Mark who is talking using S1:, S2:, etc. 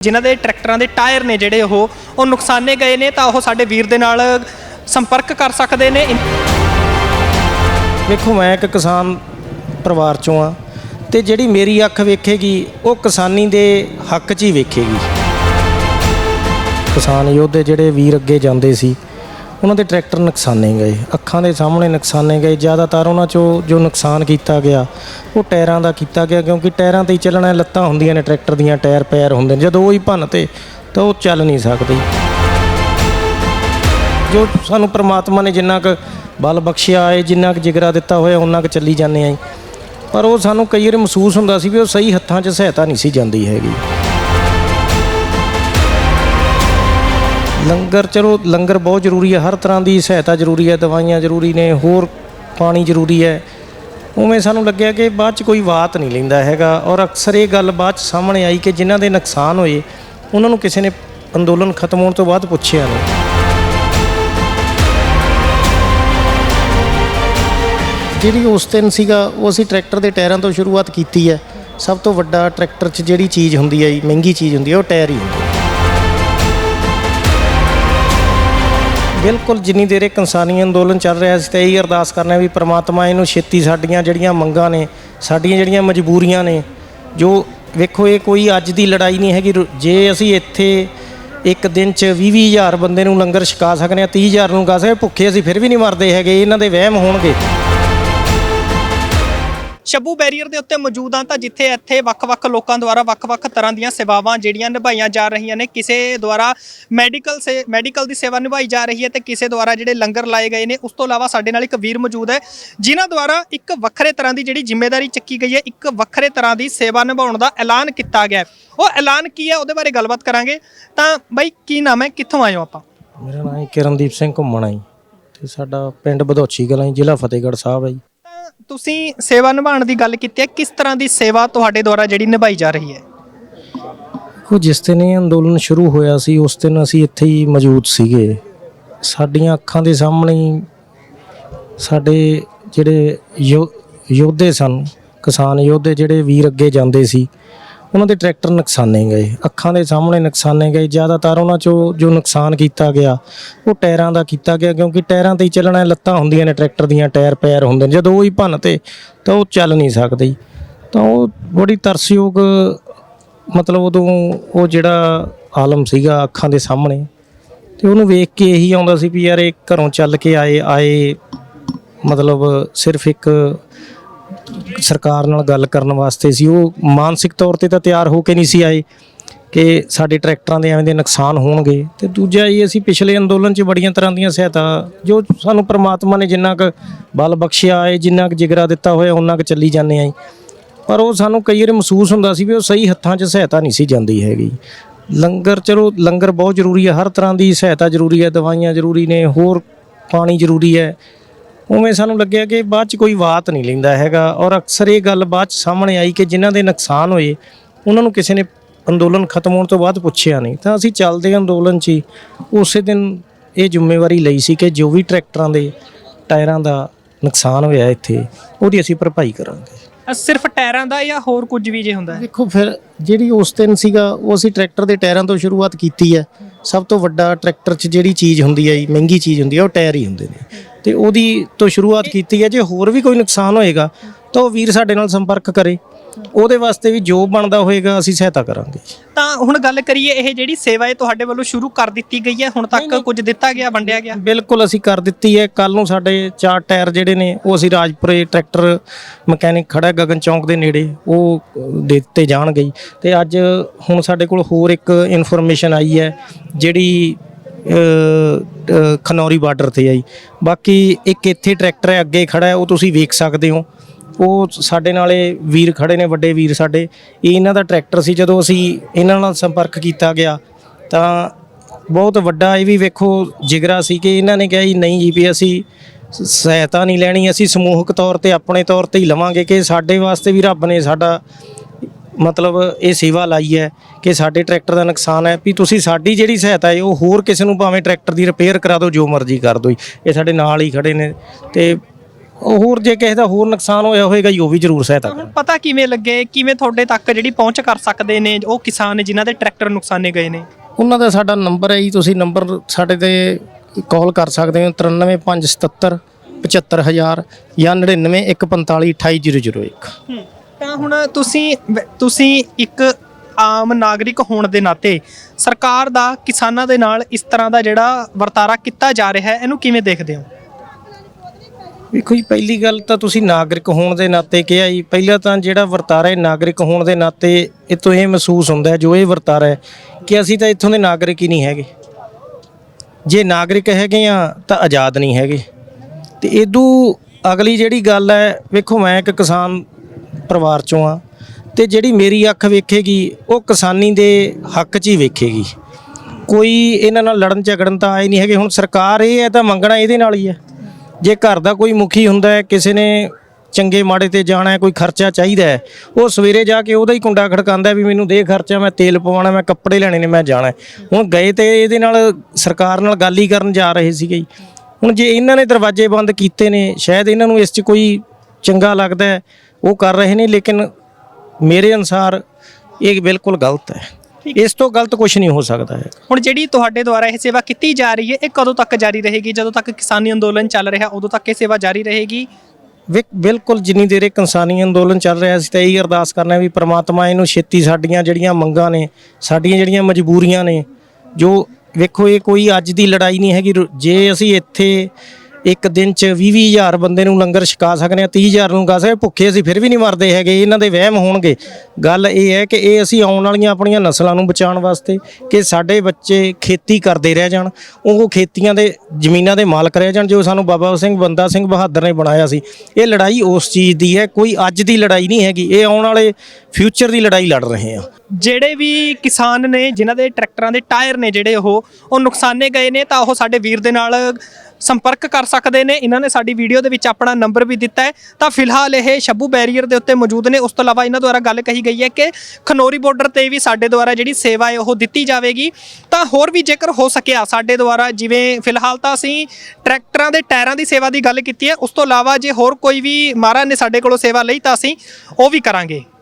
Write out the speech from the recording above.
S1: ਜਿਨ੍ਹਾਂ ਦੇ ਟਰੈਕਟਰਾਂ ਦੇ ਟਾਇਰ ਨੇ ਜਿਹੜੇ ਉਹ ਉਹ ਨੁਕਸਾਨੇ ਗਏ ਨੇ ਤਾਂ ਉਹ ਸਾਡੇ ਵੀਰ ਦੇ ਨਾਲ ਸੰਪਰਕ ਕਰ ਸਕਦੇ ਨੇ।
S2: ਵੇਖੋ, ਮੈਂ ਇੱਕ ਕਿਸਾਨ ਪਰਿਵਾਰ ਚੋਂ ਆ ਤੇ ਜਿਹੜੀ ਮੇਰੀ ਅੱਖ ਵੇਖੇਗੀ, ਉਹ ਕਿਸਾਨੀ ਦੇ ਹੱਕ 'ਚ ਹੀ ਵੇਖੇਗੀ। ਕਿਸਾਨ ਯੋਧੇ ਜਿਹੜੇ ਵੀਰ ਅੱਗੇ ਜਾਂਦੇ ਸੀ ਉਹਨਾਂ ਦੇ ਟਰੈਕਟਰ ਨੁਕਸਾਨੇ ਗਏ, ਅੱਖਾਂ ਦੇ ਸਾਹਮਣੇ ਨੁਕਸਾਨੇ ਗਏ, ਜ਼ਿਆਦਾਤਰ ਉਹਨਾਂ 'ਚੋਂ ਜੋ ਨੁਕਸਾਨ ਕੀਤਾ ਗਿਆ, ਉਹ ਟਾਇਰਾਂ ਦਾ ਕੀਤਾ ਗਿਆ, ਕਿਉਂਕਿ ਟਾਇਰਾਂ ਤੇ ਹੀ ਚੱਲਣਾ ਲੱਤਾਂ ਹੁੰਦੀਆਂ ਨੇ ਟਰੈਕਟਰ ਦੀਆਂ, ਟਾਇਰ ਪੈਰ ਹੁੰਦੇ ਨੇ, ਜਦੋਂ ਉਹ ਹੀ ਭੰਨ ਤੇ ਤਾਂ ਉਹ ਚੱਲ ਨਹੀਂ ਸਕਦੇ। ਜੋ ਸਾਨੂੰ ਪ੍ਰਮਾਤਮਾ ਨੇ ਜਿੰਨਾ ਕੁ ਬਲ ਬਖਸ਼ਿਆ ਹੈ, ਜਿੰਨਾ ਕੁ ਜਿਗਰਾ ਦਿੱਤਾ ਹੋਇਆ ਉਹਨਾਂ ਕੁ ਚੱਲੀ ਜਾਂਦੇ ਆਂ ਪਰ ਉਹ ਸਾਨੂੰ ਕਈ ਵਾਰ ਮਹਿਸੂਸ ਹੁੰਦਾ ਸੀ ਵੀ ਉਹ ਸਹੀ ਹੱਥਾਂ 'ਚ ਸਹਾਇਤਾ ਨਹੀਂ ਸੀ ਜਾਂਦੀ ਹੈਗੀ। ਲੰਗਰ ਚਲੋ, ਲੰਗਰ ਬਹੁਤ ਜ਼ਰੂਰੀ ਹੈ, ਹਰ ਤਰ੍ਹਾਂ ਦੀ ਸਹਾਇਤਾ ਜ਼ਰੂਰੀ ਹੈ, ਦਵਾਈਆਂ ਜ਼ਰੂਰੀ ਨੇ, ਹੋਰ ਪਾਣੀ ਜ਼ਰੂਰੀ ਹੈ। ਉਵੇਂ ਸਾਨੂੰ ਲੱਗਿਆ ਕਿ ਬਾਅਦ 'ਚ ਕੋਈ ਬਾਤ ਨਹੀਂ ਲੈਂਦਾ ਹੈਗਾ ਔਰ ਅਕਸਰ ਇਹ ਗੱਲ ਬਾਅਦ 'ਚ ਸਾਹਮਣੇ ਆਈ ਕਿ ਜਿਨ੍ਹਾਂ ਦੇ ਨੁਕਸਾਨ ਹੋਏ, ਉਹਨਾਂ ਨੂੰ ਕਿਸੇ ਨੇ ਅੰਦੋਲਨ ਖਤਮ ਹੋਣ ਤੋਂ ਬਾਅਦ ਪੁੱਛਿਆ ਨਹੀਂ। ਜਿਹੜੀ ਉਸ ਦਿਨ ਸੀਗਾ, ਉਹ ਅਸੀਂ ਟਰੈਕਟਰ ਦੇ ਟਾਇਰਾਂ ਤੋਂ ਸ਼ੁਰੂਆਤ ਕੀਤੀ ਹੈ। ਸਭ ਤੋਂ ਵੱਡਾ ਟਰੈਕਟਰ 'ਚ ਜਿਹੜੀ ਚੀਜ਼ ਹੁੰਦੀ ਹੈ ਮਹਿੰਗੀ ਚੀਜ਼ ਹੁੰਦੀ ਹੈ, ਉਹ ਟਾਇਰ ਹੀ ਹੁੰਦੇ ਬਿਲਕੁਲ ਜਿੰਨੀ ਦੇਰ ਇਹ ਕਿਸਾਨੀ ਅੰਦੋਲਨ ਚੱਲ ਰਿਹਾ ਸੀ ਤੇ ਇਹੀ ਅਰਦਾਸ ਕਰਨਾ ਵੀ ਪ੍ਰਮਾਤਮਾ ਇਹਨੂੰ ਛੇਤੀ ਸਾਡੀਆਂ ਜਿਹੜੀਆਂ ਮੰਗਾਂ ਨੇ, ਸਾਡੀਆਂ ਜਿਹੜੀਆਂ ਮਜਬੂਰੀਆਂ ਨੇ, ਜੋ ਵੇਖੋ ਇਹ ਕੋਈ ਅੱਜ ਦੀ ਲੜਾਈ ਨਹੀਂ ਹੈਗੀ, ਰੋ- ਜੇ ਅਸੀਂ ਇੱਥੇ ਇੱਕ ਦਿਨ 'ਚ 20 ਹਜ਼ਾਰ ਬੰਦੇ ਨੂੰ ਲੰਗਰ ਛਕਾ ਸਕਨੇ ਆ 30 ਹਜ਼ਾਰ ਨੂੰ ਗਾ ਸਕਦੇ ਭੁੱਖੇ ਅਸੀਂ ਫਿਰ ਵੀ ਨਹੀਂ ਮਰਦੇ ਹੈਗੇ, ਇਹਨਾਂ ਦੇ ਵਹਿਮ ਹੋਣਗੇ।
S1: ਸ਼ੱਬੂ ਬੈਰੀਅਰ ਦੇ ਉੱਤੇ ਮੌਜੂਦ ਹਾਂ ਤਾਂ ਜਿੱਥੇ ਇੱਥੇ ਵੱਖ-ਵੱਖ ਲੋਕਾਂ ਦੁਆਰਾ ਵੱਖ-ਵੱਖ ਤਰ੍ਹਾਂ ਦੀਆਂ ਸੇਵਾਵਾਂ ਜਿਹੜੀਆਂ ਨਿਭਾਈਆਂ ਜਾ ਰਹੀਆਂ ਨੇ, ਕਿਸੇ ਦੁਆਰਾ ਮੈਡੀਕਲ ਸੇ, ਮੈਡੀਕਲ ਦੀ ਸੇਵਾ ਨਿਭਾਈ ਜਾ ਰਹੀ ਹੈ ਤੇ ਕਿਸੇ ਦੁਆਰਾ ਜਿਹੜੇ ਲੰਗਰ ਲਾਏ ਗਏ ਨੇ, ਉਸ ਤੋਂ ਇਲਾਵਾ ਸਾਡੇ ਨਾਲ ਇੱਕ ਵੀਰ ਮੌਜੂਦ ਹੈ, ਜਿਨ੍ਹਾਂ ਦੁਆਰਾ ਇੱਕ ਵੱਖਰੇ ਤਰ੍ਹਾਂ ਦੀ ਜਿਹੜੀ ਜ਼ਿੰਮੇਵਾਰੀ ਚੱਕੀ ਗਈ ਹੈ, ਇੱਕ ਵੱਖਰੇ ਤਰ੍ਹਾਂ ਦੀ ਸੇਵਾ ਨਿਭਾਉਣ ਦਾ ਐਲਾਨ ਕੀਤਾ ਗਿਆ ਉਹ ਐਲਾਨ ਕੀ ਹੈ, ਉਹਦੇ ਬਾਰੇ ਗੱਲਬਾਤ ਕਰਾਂਗੇ। ਤਾਂ ਬਾਈ, ਕੀ ਨਾਮ ਹੈ, ਕਿੱਥੋਂ ਆਏ ਹੋ ਆਪਾਂ?
S2: ਮੇਰਾ ਨਾਮ ਹੈ ਕਿਰਨਦੀਪ ਸਿੰਘ ਘੁੰਮਣਾ ਜੀ ਤੇ ਸਾਡਾ ਪਿੰਡ ਬਧੋਚੀ ਕਲਾਂ ਜੀ, ਜ਼ਿਲ੍ਹਾ ਫਤਿਹਗੜ੍ਹ ਸਾਹਿਬ ਹੈ ਜੀ।
S1: ਤੁਸੀਂ ਸੇਵਾ ਨਿਭਾਉਣ ਦੀ ਗੱਲ ਕੀਤੀ ਹੈ, ਕਿਸ ਤਰ੍ਹਾਂ ਦੀ ਸੇਵਾ ਤੁਹਾਡੇ ਦੁਆਰਾ ਜਿਹੜੀ ਨਿਭਾਈ ਜਾ ਰਹੀ ਹੈ?
S2: ਦੇਖੋ, ਜਿਸ ਦਿਨ ਇਹ ਅੰਦੋਲਨ ਸ਼ੁਰੂ ਹੋਇਆ ਸੀ, ਉਸ ਦਿਨ ਅਸੀਂ ਇੱਥੇ ਹੀ ਮੌਜੂਦ ਸੀਗੇ। ਸਾਡੀਆਂ ਅੱਖਾਂ ਦੇ ਸਾਹਮਣੇ ਹੀ ਸਾਡੇ ਜਿਹੜੇ ਯੋਧੇ ਸਨ, ਕਿਸਾਨ ਯੋਧੇ ਜਿਹੜੇ ਵੀਰ ਅੱਗੇ ਜਾਂਦੇ ਸੀ ਉਹਨਾਂ ਦੇ ਟਰੈਕਟਰ ਨੁਕਸਾਨੇ ਗਏ, ਅੱਖਾਂ ਦੇ ਸਾਹਮਣੇ ਨੁਕਸਾਨੇ ਗਏ, ਜ਼ਿਆਦਾਤਰ ਉਹਨਾਂ 'ਚੋਂ ਜੋ ਨੁਕਸਾਨ ਕੀਤਾ ਗਿਆ, ਉਹ ਟਾਇਰਾਂ ਦਾ ਕੀਤਾ ਗਿਆ, ਕਿਉਂਕਿ ਟਾਇਰਾਂ ਤੇ ਹੀ ਚੱਲਣਾ, ਲੱਤਾਂ ਹੁੰਦੀਆਂ ਨੇ ਟਰੈਕਟਰ ਦੀਆਂ, ਟਾਇਰ ਪੈਰ ਹੁੰਦੇ ਨੇ, ਜਦੋਂ ਉਹ ਹੀ ਭੰਨ ਤੇ ਤਾਂ ਉਹ ਚੱਲ ਨਹੀਂ ਸਕਦੇ। ਤਾਂ ਉਹ ਬੜੀ ਤਰਸਯੋਗ, ਮਤਲਬ ਉਦੋਂ ਉਹ ਜਿਹੜਾ ਆਲਮ ਸੀਗਾ ਅੱਖਾਂ ਦੇ ਸਾਹਮਣੇ, ਤੇ ਉਹਨੂੰ ਵੇਖ ਕੇ ਇਹੀ ਆਉਂਦਾ ਸੀ ਵੀ ਯਾਰ ਇਹ ਘਰੋਂ ਚੱਲ ਕੇ ਆਏ ਆਏ ਮਤਲਬ ਸਿਰਫ ਇੱਕ ਸਰਕਾਰ ਨਾਲ ਗੱਲ ਕਰਨ ਵਾਸਤੇ ਸੀ, ਉਹ ਮਾਨਸਿਕ ਤੌਰ ਤੇ ਤਾਂ ਤਿਆਰ ਹੋ ਕੇ ਨਹੀਂ ਸੀ ਆਏ ਕਿ ਸਾਡੇ ਟਰੈਕਟਰਾਂ ਦੇ ਐਵੇਂ ਦੇ ਨੁਕਸਾਨ ਹੋਣਗੇ। ਤੇ ਦੂਜਾ ਇਹ ਅਸੀਂ ਪਿਛਲੇ ਅੰਦੋਲਨ 'ਚ ਬੜੀਆਂ ਤਰ੍ਹਾਂ ਦੀਆਂ ਸਹਾਇਤਾ, ਜੋ ਸਾਨੂੰ ਪ੍ਰਮਾਤਮਾ ਨੇ ਜਿੰਨਾ ਕੁ ਬਲ ਬਖਸ਼ਿਆ ਹੈ, ਜਿੰਨਾ ਕੁ ਜਿਗਰਾ ਦਿੱਤਾ ਹੋਇਆ ਉਹਨਾਂ ਕੁ ਚੱਲੀ ਜਾਂਦੇ ਆਂ ਪਰ ਉਹ ਸਾਨੂੰ ਕਈ ਵਾਰ ਮਹਿਸੂਸ ਹੁੰਦਾ ਸੀ ਵੀ ਉਹ ਸਹੀ ਹੱਥਾਂ 'ਚ ਸਹਾਇਤਾ ਨਹੀਂ ਸੀ ਜਾਂਦੀ ਹੈਗੀ। ਲੰਗਰ ਚਲੋ, ਲੰਗਰ ਬਹੁਤ ਜ਼ਰੂਰੀ ਹੈ, ਹਰ ਤਰ੍ਹਾਂ ਦੀ ਸਹਾਇਤਾ ਜ਼ਰੂਰੀ ਹੈ, ਦਵਾਈਆਂ ਜ਼ਰੂਰੀ ਨੇ, ਹੋਰ ਪਾਣੀ ਜ਼ਰੂਰੀ ਹੈ। ਉਵੇਂ ਸਾਨੂੰ ਲੱਗਿਆ ਕਿ ਬਾਅਦ 'ਚ ਕੋਈ ਬਾਤ ਨਹੀਂ ਲੈਂਦਾ ਹੈਗਾ ਔਰ ਅਕਸਰ ਇਹ ਗੱਲ ਬਾਅਦ 'ਚ ਸਾਹਮਣੇ ਆਈ ਕਿ ਜਿਨ੍ਹਾਂ ਦੇ ਨੁਕਸਾਨ ਹੋਏ ਉਹਨਾਂ ਨੂੰ ਕਿਸੇ ਨੇ ਅੰਦੋਲਨ ਖਤਮ ਹੋਣ ਤੋਂ ਬਾਅਦ ਪੁੱਛਿਆ ਨਹੀਂ। ਤਾਂ ਅਸੀਂ ਚੱਲਦੇ ਅੰਦੋਲਨ 'ਚ ਹੀ। ਉਸੇ ਦਿਨ ਇਹ ਜ਼ਿੰਮੇਵਾਰੀ ਲਈ ਸੀ ਕਿ ਜੋ ਵੀ ਟਰੈਕਟਰਾਂ ਦੇ ਟਾਇਰਾਂ ਦਾ ਨੁਕਸਾਨ ਹੋਇਆ ਇੱਥੇ ਉਹਦੀ ਅਸੀਂ ਭਰਪਾਈ ਕਰਾਂਗੇ।
S1: ਸਿਰਫ ਟਾਇਰਾਂ ਦਾ ਜਾਂ ਹੋਰ ਕੁਝ ਵੀ ਜੇ ਹੁੰਦਾ ਹੈ?
S2: ਦੇਖੋ ਫਿਰ ਜਿਹੜੀ ਉਸ ਦਿਨ ਸੀਗਾ ਉਹ ਅਸੀਂ ਟਰੈਕਟਰ ਦੇ ਟਾਇਰਾਂ ਤੋਂ ਸ਼ੁਰੂਆਤ ਕੀਤੀ ਹੈ। ਸਭ ਤੋਂ ਵੱਡਾ ਟਰੈਕਟਰ 'ਚ ਜਿਹੜੀ ਚੀਜ਼ ਹੁੰਦੀ ਹੈ ਜੀ, ਮਹਿੰਗੀ ਚੀਜ਼ ਹੁੰਦੀ ਹੈ ਉਹ ਟਾਇਰ ਹੀ ਹੁੰਦੇ ਨੇ। ਤੇ ਉਹਦੀ ਤੋਂ ਸ਼ੁਰੂਆਤ ਕੀਤੀ ਹੈ ਜੇ ਹੋਰ ਵੀ ਕੋਈ ਨੁਕਸਾਨ ਹੋਏਗਾ ਤਾਂ ਉਹ ਵੀਰ ਸਾਡੇ ਨਾਲ ਸੰਪਰਕ ਕਰੇ। ਉਹਦੇ ਵਾਸਤੇ ਵੀ ਜੋ ਬਣਦਾ ਹੋਏਗਾ ਅਸੀਂ ਸਹਾਇਤਾ ਕਰਾਂਗੇ।
S1: ਤਾਂ ਹੁਣ ਗੱਲ ਕਰੀਏ ਇਹ ਜਿਹੜੀ ਸੇਵਾ ਹੈ ਤੁਹਾਡੇ ਵੱਲੋਂ ਸ਼ੁਰੂ ਕਰ ਦਿੱਤੀ ਗਈ ਹੈ ਹੁਣ ਤੱਕ ਕੁਝ ਦਿੱਤਾ ਗਿਆ ਵੰਡਿਆ ਗਿਆ?
S2: ਬਿਲਕੁਲ ਅਸੀਂ ਕਰ ਦਿੱਤੀ ਹੈ। ਕੱਲ ਨੂੰ ਸਾਡੇ ਚਾਰ ਟਾਇਰ ਜਿਹੜੇ ਨੇ ਉਹ ਅਸੀਂ ਰਾਜਪੁਰੇ ਟਰੈਕਟਰ ਮਕੈਨਿਕ ਖੜਾ ਗਗਨ ਚੌਂਕ ਦੇ ਨੇੜੇ ਉਹ ਦੇ ਦਿੱਤੇ ਜਾਣਗੇ ਜੀ। ਤੇ ਅੱਜ ਹੁਣ ਸਾਡੇ ਕੋਲ ਹੋਰ ਇੱਕ ਇਨਫੋਰਮੇਸ਼ਨ ਆਈ ਹੈ ਜਿਹੜੀ ਅ, ਅ, ਖਨੌਰੀ ਬਾਰਡਰ ਤੇ ਜੀ। ਬਾਕੀ ਇੱਕ ਇੱਥੇ ਟਰੈਕਟਰ ਹੈ ਅੱਗੇ ਖੜਾ ਹੈ ਉਹ ਤੁਸੀਂ ਵੇਖ ਸਕਦੇ ਹੋ। ਉਹ ਸਾਡੇ ਨਾਲੇ ਵੀਰ ਖੜੇ ਨੇ, ਵੱਡੇ ਵੀਰ ਸਾਡੇ। ਇਹ ਇਹਨਾਂ ਦਾ ਟਰੈਕਟਰ ਸੀ, ਜਦੋਂ ਅਸੀਂ ਇਹਨਾਂ ਨਾਲ ਸੰਪਰਕ ਕੀਤਾ ਗਿਆ, ਤਾਂ ਬਹੁਤ ਵੱਡਾ ਇਹ ਵੀ ਵੇਖੋ ਜਿਗਰਾ ਸੀ ਕਿ ਇਹਨਾਂ ਨੇ ਕਿਹਾ ਜੀ, ਨਹੀਂ ਜੀ ਵੀ ਅਸੀਂ ਸਹਾਇਤਾ ਨਹੀਂ ਲੈਣੀ, ਅਸੀਂ ਸਮੂਹਕ ਤੌਰ ਤੇ ਆਪਣੇ ਤੌਰ ਤੇ ਹੀ ਲਵਾਂਗੇ ਕਿ ਸਾਡੇ ਵਾਸਤੇ ਵੀ ਰੱਬ ਨੇ ਸਾਡਾ ਮਤਲਬ ਇਹ ਸੇਵਾ ਲਾਈ ਹੈ ਕਿ ਸਾਡੇ ਟਰੈਕਟਰ ਦਾ ਨੁਕਸਾਨ ਹੈ, ਵੀ ਤੁਸੀਂ ਸਾਡੀ ਜਿਹੜੀ ਸਹਾਇਤਾ ਹੈ, ਉਹ ਹੋਰ ਕਿਸੇ ਨੂੰ ਭਾਵੇਂ ਟਰੈਕਟਰ ਦੀ ਰਿਪੇਅਰ ਕਰਾ ਦਿਓ, ਜੋ ਮਰਜ਼ੀ ਕਰ ਦਿਓ ਇਹ ਸਾਡੇ ਨਾਲ ਹੀ ਖੜੇ ਨੇ ਤੇ ਹੋਰ ਜੇ ਕਿਸੇ ਦਾ ਹੋਰ ਨੁਕਸਾਨ ਹੋਇਆ ਹੋਏਗਾ ਜੀ ਉਹ ਵੀ ਜ਼ਰੂਰ ਸਹਾਇਤਾ
S1: ਹੁਣ ਪਤਾ ਕਿਵੇਂ ਲੱਗੇ ਕਿਵੇਂ ਤੁਹਾਡੇ ਤੱਕ ਜਿਹੜੀ ਪਹੁੰਚ ਕਰ ਸਕਦੇ ਨੇ ਉਹ ਕਿਸਾਨ ਨੇ ਜਿਨ੍ਹਾਂ ਦੇ ਟਰੈਕਟਰ ਨੁਕਸਾਨੇ ਗਏ ਨੇ?
S2: ਉਹਨਾਂ ਦਾ ਸਾਡਾ ਨੰਬਰ ਹੈ ਜੀ ਤੁਸੀਂ ਨੰਬਰ ਸਾਡੇ ਤੇ ਕਾਲ ਕਰ ਸਕਦੇ ਹੋ 93577 75000 ਜਾਂ 9914528001
S1: ਹੂੰ। ਤਾਂ ਹੁਣ ਤੁਸੀਂ ਤੁਸੀਂ ਇੱਕ ਆਮ ਨਾਗਰਿਕ ਹੋਣ ਦੇ ਨਾਤੇ ਸਰਕਾਰ ਦਾ ਕਿਸਾਨਾਂ ਦੇ ਨਾਲ ਇਸ ਤਰ੍ਹਾਂ ਦਾ ਜਿਹੜਾ ਵਰਤਾਰਾ ਕੀਤਾ ਜਾ ਰਿਹਾ ਹੈ ਇਹਨੂੰ ਕਿਵੇਂ ਦੇਖਦੇ ਹੋ?
S2: ਵੇਖੋ ਜੀ, ਪਹਿਲੀ ਗੱਲ ਤਾਂ ਤੁਸੀਂ ਨਾਗਰਿਕ ਹੋਣ ਦੇ ਨਾਤੇ ਕਿਹਾ ਜੀ, ਪਹਿਲਾਂ ਤਾਂ ਜਿਹੜਾ ਵਰਤਾਰਾ ਹੈ ਨਾਗਰਿਕ ਹੋਣ ਦੇ ਨਾਤੇ ਇਹ ਤੋਂ ਇਹ ਮਹਿਸੂਸ ਹੁੰਦਾ ਜੋ ਇਹ ਵਰਤਾਰਾ ਹੈ, ਕਿ ਅਸੀਂ ਤਾਂ ਇੱਥੋਂ ਦੇ ਨਾਗਰਿਕ ਹੀ ਨਹੀਂ ਹੈਗੇ। ਜੇ ਨਾਗਰਿਕ ਹੈਗੇ ਆ, ਤਾਂ ਆਜ਼ਾਦ ਨਹੀਂ ਹੈਗੇ। ਤੇ ਇਦੋਂ ਅਗਲੀ ਜਿਹੜੀ ਗੱਲ ਹੈ, ਵੇਖੋ ਮੈਂ ਇੱਕ ਕਿਸਾਨ ਪਰਿਵਾਰ ਚੋਂ ਆ, ਤੇ ਜਿਹੜੀ ਮੇਰੀ ਅੱਖ ਵੇਖੇਗੀ, ਉਹ ਕਿਸਾਨੀ ਦੇ ਹੱਕ 'ਚ ਹੀ ਵੇਖੇਗੀ। ਕੋਈ ਇਹਨਾਂ ਨਾਲ ਲੜਨ ਝਗੜਨ ਤਾਂ ਆਏ ਨਹੀਂ ਹੈਗੇ, ਹੁਣ ਸਰਕਾਰ ਇਹ ਹੈ ਤਾਂ ਮੰਗਣਾ ਇਹਦੇ ਨਾਲ ਹੀ ਹੈ। ਜੇ ਘਰ ਦਾ ਕੋਈ ਮੁਖੀ ਹੁੰਦਾ ਹੈ, ਕਿਸੇ ਨੇ ਚੰਗੇ ਮਾੜੇ ਤੇ ਜਾਣਾ ਕੋਈ ਖਰਚਾ ਚਾਹੀਦਾ ਹੈ, ਉਹ ਸਵੇਰੇ ਜਾ ਕੇ ਉਹਦਾ ਹੀ ਕੁੰਡਾ ਖੜਕਾਉਂਦਾ ਵੀ ਮੈਨੂੰ ਦੇ ਖਰਚਾ, ਮੈਂ ਤੇਲ ਪਵਾਉਣਾ, ਮੈਂ ਕੱਪੜੇ ਲੈਣੇ ਨੇ, ਮੈਂ ਜਾਣਾ ਹੁਣ ਗਏ ਤੇ ਇਹਦੇ ਨਾਲ ਸਰਕਾਰ ਨਾਲ ਗੱਲ ਹੀ ਕਰਨ ਜਾ ਰਹੇ ਸੀਗੇ ਜੀ। ਹੁਣ ਜੇ ਇਹਨਾਂ ਨੇ ਦਰਵਾਜ਼ੇ ਬੰਦ ਕੀਤੇ ਨੇ, ਸ਼ਾਇਦ ਇਹਨਾਂ ਨੂੰ ਇਸ 'ਚ ਕੋਈ ਚੰਗਾ ਲੱਗਦਾ ਉਹ ਕਰ ਰਹੇ ਨੇ, ਲੇਕਿਨ ਮੇਰੇ ਅਨਸਾਰ ਇਹ ਬਿਲਕੁਲ ਗਲਤ ਹੈ। ਇਸ ਤੋਂ ਗਲਤ ਕੁਝ ਨਹੀਂ ਹੋ ਸਕਦਾ ਹੈ।
S1: ਹੁਣ ਜਿਹੜੀ ਤੁਹਾਡੇ ਦੁਆਰਾ ਇਹ ਸੇਵਾ ਕੀਤੀ ਜਾ ਰਹੀ ਹੈ ਇਹ ਕਦੋਂ ਤੱਕ ਜਾਰੀ ਰਹੇਗੀ? ਜਦੋਂ ਤੱਕ ਕਿਸਾਨੀ ਅੰਦੋਲਨ ਚੱਲ ਰਿਹਾ ਉਦੋਂ ਤੱਕ ਇਹ ਸੇਵਾ ਜਾਰੀ ਰਹੇਗੀ?
S2: ਵਿਕ ਬਿਲਕੁਲ ਜਿੰਨੀ ਦੇਰ ਇਹ ਕਿਸਾਨੀ ਅੰਦੋਲਨ ਚੱਲ ਰਿਹਾ ਸੀ ਤਾਂ ਇਹੀ ਅਰਦਾਸ ਕਰਨਾ ਵੀ ਪ੍ਰਮਾਤਮਾ ਇਹਨੂੰ ਛੇਤੀ ਸਾਡੀਆਂ ਜਿਹੜੀਆਂ ਮੰਗਾਂ ਨੇ ਸਾਡੀਆਂ ਜਿਹੜੀਆਂ ਮਜਬੂਰੀਆਂ ਨੇ ਜੋ ਵੇਖੋ ਇਹ ਕੋਈ ਅੱਜ ਦੀ ਲੜਾਈ ਨਹੀਂ ਹੈਗੀ ਰੋ- ਜੇ ਅਸੀਂ ਇੱਥੇ ਇੱਕ ਦਿਨ ਚ 20 ਹਜ਼ਾਰ ਬੰਦੇ ਨੂੰ ਲੰਗਰ ਛਕਾ ਸਕਦੇ ਆ 30000 ਨੂੰ ਗਾ ਸਕਦੇ ਭੁੱਖੇ ਅਸੀਂ ਫਿਰ ਵੀ ਨਹੀਂ ਮਰਦੇ ਹੈਗੇ, ਇਹਨਾਂ ਦੇ ਵਹਿਮ ਹੋਣਗੇ। ਗੱਲ ਇਹ ਹੈ ਕਿ ਇਹ ਅਸੀਂ ਆਉਣ ਵਾਲੀਆਂ ਆਪਣੀਆਂ ਨਸਲਾਂ ਨੂੰ ਬਚਾਉਣ ਵਾਸਤੇ ਕਿ ਸਾਡੇ ਬੱਚੇ ਖੇਤੀ ਕਰਦੇ ਰਹਿ ਜਾਣ, ਉਹ ਖੇਤੀਆਂ ਦੇ ਜ਼ਮੀਨਾਂ ਦੇ ਮਾਲਕ ਰਹਿ ਜਾਣ, ਜੋ ਸਾਨੂੰ ਬਾਬਾ ਸਿੰਘ, ਬੰਦਾ ਸਿੰਘ ਬਹਾਦਰ ਨੇ ਬਣਾਇਆ ਸੀ। ਇਹ ਲੜਾਈ ਉਸ ਚੀਜ਼ ਦੀ ਹੈ, ਕੋਈ ਅੱਜ ਦੀ ਲੜਾਈ ਨਹੀਂ ਹੈਗੀ, ਇਹ ਆਉਣ ਵਾਲੇ ਫਿਊਚਰ ਦੀ ਲੜਾਈ ਲੜ ਰਹੇ ਆ
S1: ਜਿਹੜੇ ਵੀ ਕਿਸਾਨ ਨੇ, ਜਿਨ੍ਹਾਂ ਦੇ ਟਰੈਕਟਰਾਂ ਦੇ ਟਾਇਰ ਨੇ ਜਿਹੜੇ ਉਹ ਉਹ ਨੁਕਸਾਨੇ ਗਏ ਨੇ, ਤਾਂ ਉਹ ਸਾਡੇ ਵੀਰ ਦੇ ਨਾਲ ਸੰਪਰਕ ਕਰ ਸਕਦੇ ਨੇ। ਇਹਨਾਂ ਨੇ ਸਾਡੀ ਵੀਡੀਓ ਦੇ ਵਿੱਚ ਆਪਣਾ ਨੰਬਰ ਵੀ ਦਿੱਤਾ ਹੈ। ਤਾਂ ਫਿਲਹਾਲ ਇਹ ਸ਼ੱਭੂ ਬੈਰੀਅਰ ਦੇ ਉੱਤੇ ਮੌਜੂਦ ਨੇ। ਉਸ ਤੋਂ ਇਲਾਵਾ ਇਹਨਾਂ ਦੁਆਰਾ ਗੱਲ ਕਹੀ ਗਈ ਹੈ ਕਿ ਖਨੋਰੀ ਬਾਰਡਰ ਤੇ ਵੀ ਸਾਡੇ ਦੁਆਰਾ ਜਿਹੜੀ ਸੇਵਾ ਹੈ, ਉਹ ਦਿੱਤੀ ਜਾਵੇਗੀ। ਤਾਂ ਹੋਰ ਵੀ ਜੇਕਰ ਹੋ ਸਕਿਆ ਸਾਡੇ ਦੁਆਰਾ, ਜਿਵੇਂ ਫਿਲਹਾਲ ਤਾਂ ਅਸੀਂ ਟਰੈਕਟਰਾਂ ਦੇ ਟਾਇਰਾਂ ਦੀ ਸੇਵਾ ਦੀ ਗੱਲ ਕੀਤੀ ਹੈ। ਉਸ ਤੋਂ ਇਲਾਵਾ ਜੇ ਹੋਰ ਕੋਈ ਵੀ ਮਹਾਰਾਜ ਨੇ ਸਾਡੇ ਕੋਲੋਂ ਸੇਵਾ ਲਈ ਤਾਂ ਅਸੀਂ ਉਹ ਵੀ ਕਰਾਂਗੇ।